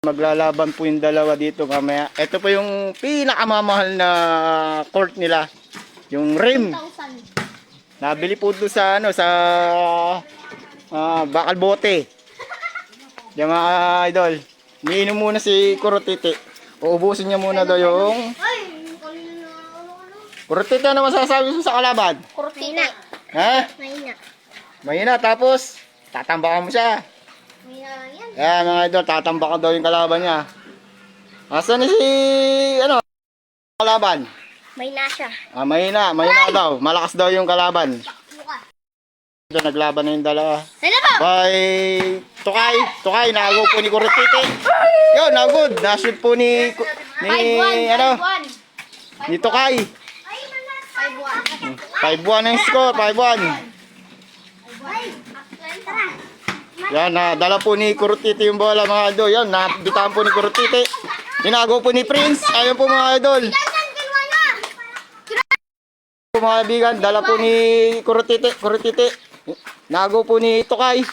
Maglalaban po yung dalawa dito mamaya. Ito po yung pinakamamahal na court nila. Yung rim. 1,000. Nabili po doon sa ano sa ah, Bakal Bote. Yung mga idol. Niinom muna si Kurotiti. Uubusin niya muna daw yung. Kurotiti ano masasabi mo sa kalaban? Kurtina. Ha? Mahina. Mahina tapos tatambakan mo siya. Mahina lang yan. Ayan mga idol, tatambakan daw yung kalaban niya. Asan ni si ano kalaban? Mahina siya. Ah, mahina, mahina daw. Malakas daw yung kalaban. Ito, naglaban na yung dalawa. Ano ba? By Tukay, Tukay, nagaw po ni Kurotiti. Yun, nagod. Nashoot po ni, ni 5-1. ano, ni Tukay. Ay, mana. 5-1. 5-1 ang score, 5-1. Ay, tara. Yan, na dala po ni Kurotiti yung bola mga idol. Yan, nabitaan po ni Kurotiti. Ginagaw po ni Prince. Ayun po mga idol. Po mga kaibigan, dala po ni Kurotiti. Kurotiti. Nagaw po ni Tukay.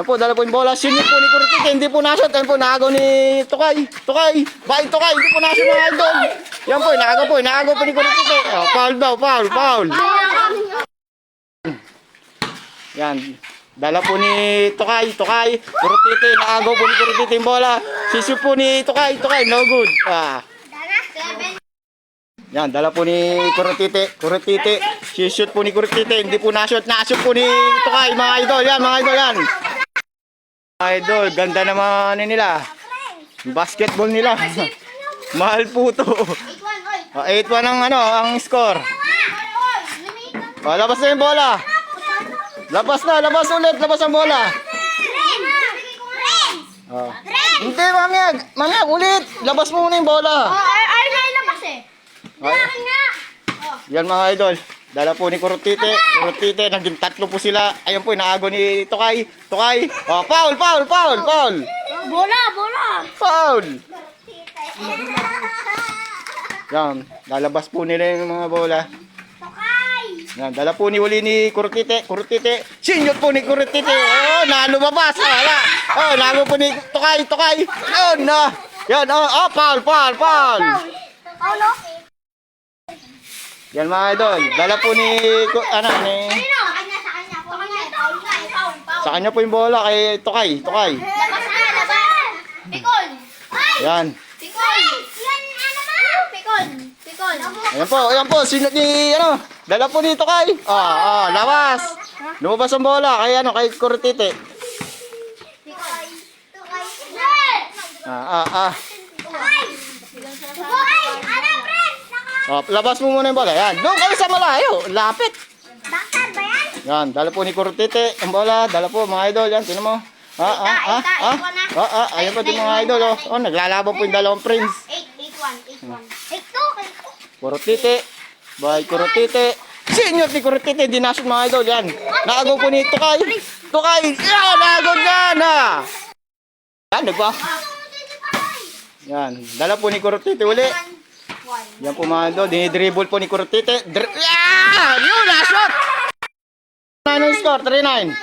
Yan po, dala po yung bola. Sinip po ni Kurotiti. Hindi po nashot. Yan po, nagaw ni Tukay. Tukay. Bakit Tukay? Hindi po nashot mga idol. Yan po, nagaw po. Nagaw po ni Kurotiti. Oh, foul daw, foul, foul. Yan. Dala po ni Tukay, Tukay, Kurutiti, naagaw po ni Kurutiti yung bola. Sisip po ni Tukay, Tukay, no good. Ah. Yan, dala po ni Kurutiti, Kurutiti. Sishoot po ni Kurutiti, hindi po na-shoot, na-shoot po ni Tukay, mga idol. Yan, mga idol yan. Mga idol, ganda naman ano nila. Basketball nila. Mahal po to. 8-1, oy. Ah, 8-1 ang ano, ang score. Oy, oy. Lumiit ka. Ah, labas na yung bola. Labas na, labas ulit, labas ang bola. Friends. Hindi, mamaya, mamaya, ulit. Labas mo muna yung bola. Oh, ay, ay, nailabas eh. Ay. Oh. yan mga idol. Dala po ni Kurutite. Kurutite, naging tatlo po sila. Ayun po, inaago ni Tukay. Tukay. Oh, foul, foul, foul, foul. Bola, bola. Foul. Yan, lalabas po nila yung mga bola. Tokay. Yan, dala po ni uli ni Kurutite. Kurutite. Sinyot po ni Kurutite. Oh, nalumabas. Oh, wala. Oh, nago po ni Tukay, Tukay. Yun, na. Yan, oh, oh, foul, foul. Paulo. Yan mga idol. Dala po ni, ano, ni? Sa kanya. Paul Paul, Paul. po yung bola kay Tukay, Tukay. Labas na, labas. Pikol. Yan. Pikol. Yan, ano ba? Pikol. Pikol. Ayan po, ayan po, sino ni, ano, dala po ni Tukay. Ah, ah, lawas. Lumabas ang bola kay, ano, kay. Tukay. Ah, ah, ah. Oh, labas mo muna yung bola. Yan. Doon kayo sa malayo. Lapit. Bakar ba yan? Yan, dala po ni Kurutite ang bola. Dala po mga idol. Yan, tinan mo. Ah, ah, ah, ah. Ah, ah, ayan pa din mga idol. Oh, oh naglalaban po yung dalawang prince. 8, 8, 1, 8, 1. 8, 2, 8, 2. Kurutite. Bye, Kurutite. Senior ni Kurutite. Dinasot mga idol. Yan. Naagaw po ni Tukay. Tukay. Yan, naagaw yan. Ah. Yan, nagpa. Yan. Dala po ni Kurutite uli. 1. Yan po mga idol. Dinidribble po ni Kurutite. Dr yan! Yun, last shot! 9 ang score, 3-9.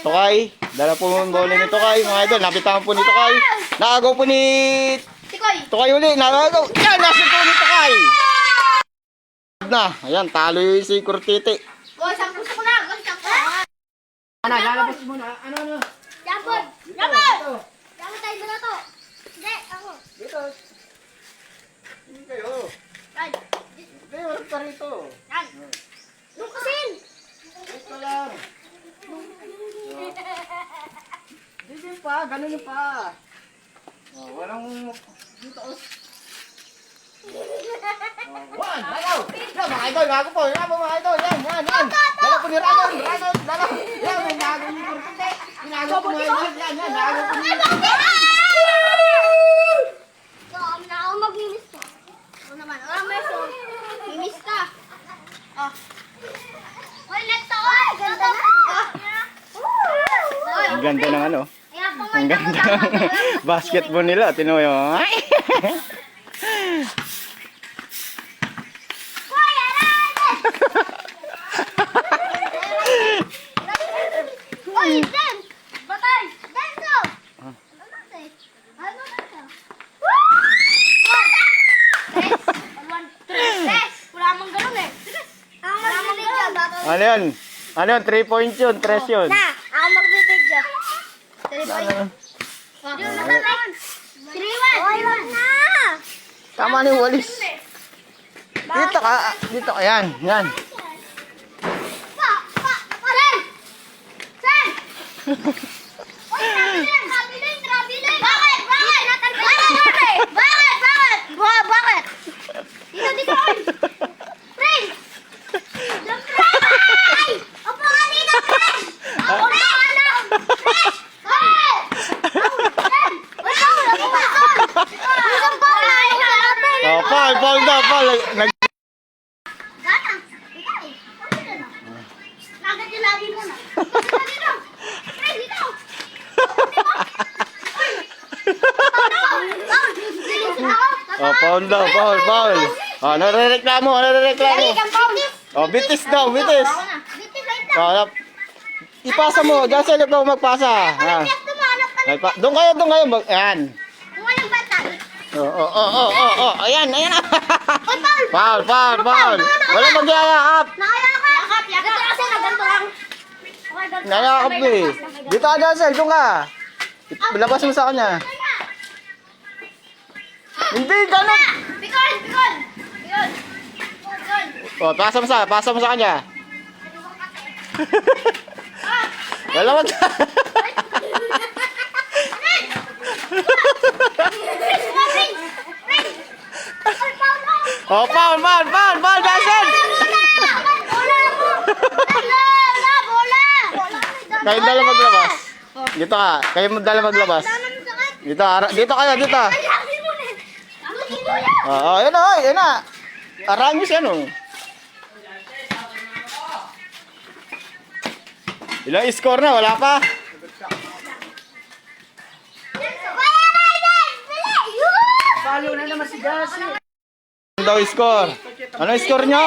Tukay. Dala po yung bola ni Tukay. Mga idol, napitangan po ni Tukay. Naagaw po ni. Tukay uli. Naagaw. Yan, last shot po ni Tukay. Na, ayan, talo yung si Kurutite. Go, isang puso ko na. Go, isang puso. Ano, lalabas mo na. Ano, ano? Jabon! Jabon! Jabon tayo mo na to. Hindi, ako. Dito. Hindi kayo. Yan. Hindi, wala pa rito. Yan. Lukasin! Dito lang. Dito pa, ganun yung pa. Oh, walang... Dito. oh. Oh, one, ayaw! Mga idol, gago po. Yan po, mga idol. Yan, yan, yan. Dala po ni Ranon. Ranon, dala. Yan, may nago ni Kurtite. Inago po mga idol. Yan, yan, nago po ni... So, na ako mag-miss ko. Ako naman. Wala may so. Miss ka. Oh. Hoy, next ako. Ganda na. Oh. Ang ganda ng ano. Ang ganda basketball nila. Yun. Ay! Hoy, aray! Hoy, Ben! Batay! Benzo! Ano natin? Ano na siya? Tres. One, tres. Tres. Wala mang ganun eh. Tres. Ako magbibidyo. Ano yun? Ano yun? 3 points yun, 3 yun. Na, ako magbibidyo. Three points. Yun na naman. Three one. Three one na. Tama ni walis. Dito ka, dito ka, yan, yan. Pa, pa, pa, Sen! Sen! Uy, traveling, traveling, traveling! Bakit? Bakit? Bakit? Bakit? Bakit? Ba- Bakit? Dito, dito, oy! Friend! Yung friend! Ay! Upo ka dito, friend! Ako na, ano? Friend! Bakit? Friend! Uy, Paul, upo ka doon! Isang Paul, ay, hanapin! Oh, Paul, Paul daw, Paul. Nag Gana, ikaw. Ano na? Agad yung lagi mo na. Dito, dito. Pre, dito. Oh, Paul daw, Paul, Paul. Oh, nare-reklamo, nare-reklamo. Oh, bitis daw, bitis. Oh, ipasa mo, diyan sa ikaw magpasa. Ah. Doon kayo, doon kayo. Ayan. Kung walang batang. Oh, oh, oh, oh, oh, oh. Ayan, ayan. Paul, Paul, Paul. Wala magyayakap. Nakayakap. Yakap, yakap. Nayakap eh. Dito ka, Dancel, doon ka. Labas mo sa kanya. Hindi, ganun. Bicol, Bicol. Bicol. Bicol. Oh, pasa mo sa, pasa mo sa kanya. Wala mag... oh, Paul, Paul, Paul, Paul, Dancel. Kayo dala maglabas. Dito ka, kayo dala maglabas. Dito, dito kayo, dito. Oo, oh, yun o, yun na. Arangis yan o. Ilang score na, wala pa. Palo na naman si Jesse. Ano daw score? Ano score nyo?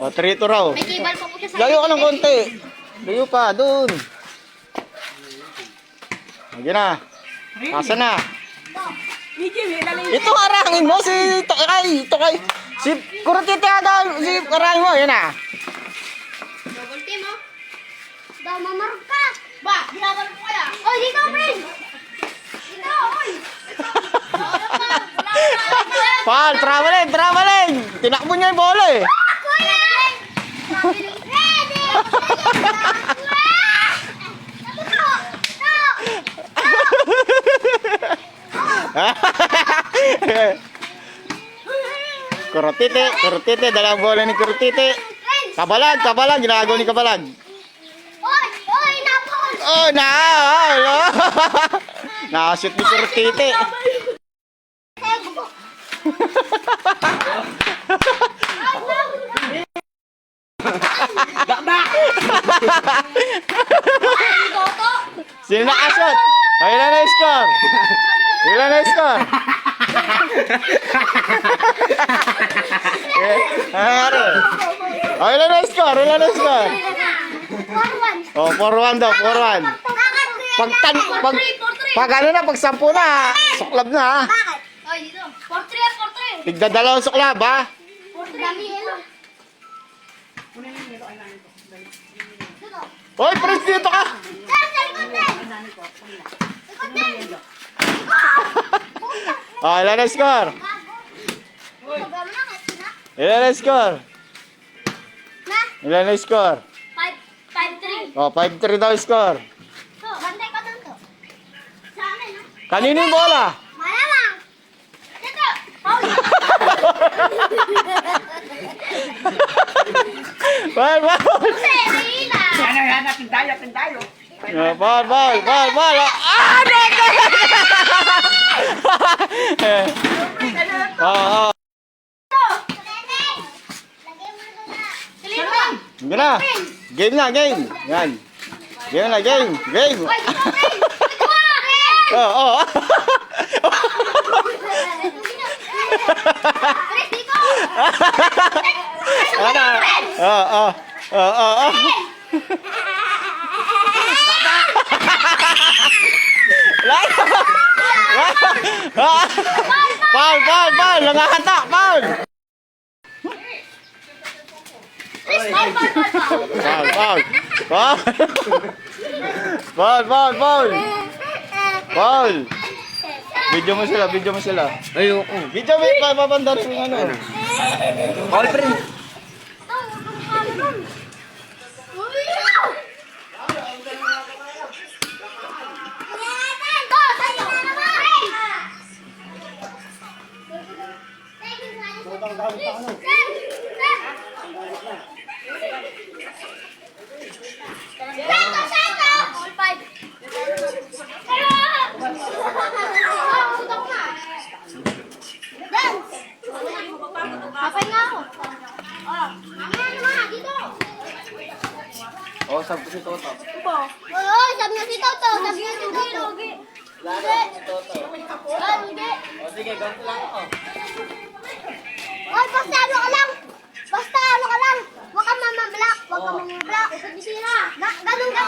O, 3 to raw. May kibal pa po siya sa Layo ka ng konti. Layo pa, dun. Sige na. Asa na? Ito arangin mo, si Tokay, Tokay. Si Kurutite ata, si arangin mo, yan na. Double team, oh. Daw, mamarog ka. Ba, ginagawa ko kaya. Oy, dito, friend. Dito, oy. Paul, traveling, traveling. Tinakbo niya yung bola eh. Kuya! Ready! Kurutite, Kurutite, dalawang bola ni Kurutite. Kabalag, kabalag, ginagawa ni kabalag. Oy! Oy! Napol! Oh, na! Oh, Nakashoot ni Kurutite. Sino nakashoot? Ay, ilan na yung score? Score? eh, ano? Oh, ilan na score? Ilan na score? Oh, 4-1 daw, 4-1. Pag, tan, pag, pag ano na, pag 10 na, suklab na ha. Bakit? Oy, dito. 4-3 at 4-3. Tigda dalawang suklab ha. 4-3. Dami yelo. Hoy, Prince, dito ka! Sir, sa likod din. Likod din. Oh, ilan na yung score? Ilan na yung score? Ilan na yung score? 5-3. Oh, 5-3 daw score. To, bantay ka doon to. Sa amin, no? Kanino yung bola? Malamang. Dito. Paul. Ball, ball! Kasi, mahina. Ano yan natin tayo, natin tayo. Oh, ball, ball, ball, ball! Ah, no, no! Kalima. Sige na. Game na, game. Yan. Game na, game. Game. Prin. Oh, oh. Ano? Oh, oh. Oh, oh, oh. Paul, Paul, Paul! Nangahata, Paul! Paul, Paul, Paul, Paul. Paul, Paul! Paul! Video mo sila, video mo sila. Ayoko. Video mo, papapanda rin yung ano. Paul, pre. Kapay nga ako. Oh, mamaya naman, dito. Oh, sabi ko si Toto. Oo, sabi niya si Toto, sabi niya si Toto. Hindi. Ah, hindi. Oh, sige, ganito lang ako. Oy, basta ano ka lang. Basta ano ka lang. Huwag ka mamablock. Huwag ka mamablock. Sira. Na, ganun ka.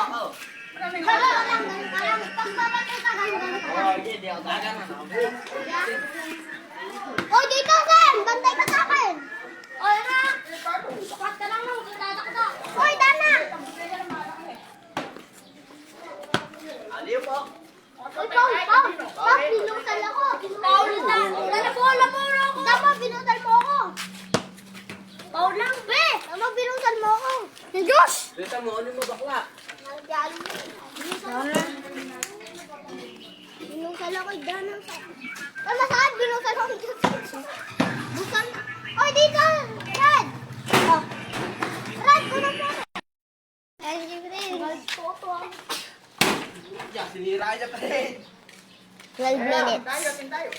Ganun ka lang, ganun ka lang. Pag babato ka, ganun, ganun ka lang. Hindi, di ako gagana. Oy, dito, Sam. Bantay ka sa akin. Oy, na. Sapat ka lang, nung kita ka Oy, Dana. Aliyo po. Oy, Paul, Paul. Paul, pinusal ako. Paul, Dana, bola mo ako. Dapat pinusal mo ako. Paul lang, be. Ano, pinusal mo ako. Yung Diyos. Kita mo, ano mo bakla? Binusal ako, Dana. Tama saan? Binusal ako. Busan. Oy, dito! Red! Oh. Red, kunan mo. Ay, siyempre. Ya, sinira niya, pre. 12 minutes. Tayo, tayo.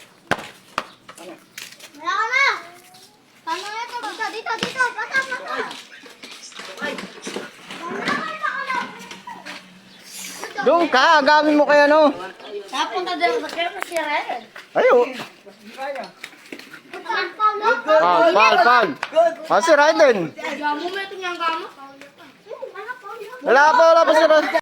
Wala ka na! Paano na ito? Dito, dito, dito! Pasa, pasa! Doon ka, gamit mo kaya no. Napunta din sa kaya si Red. Ayo. Paulo? Paul, Paul, Paul. Ah, si Raiden. Gamo mo ito niyang gamo? Wala pa, wala pa si Raiden.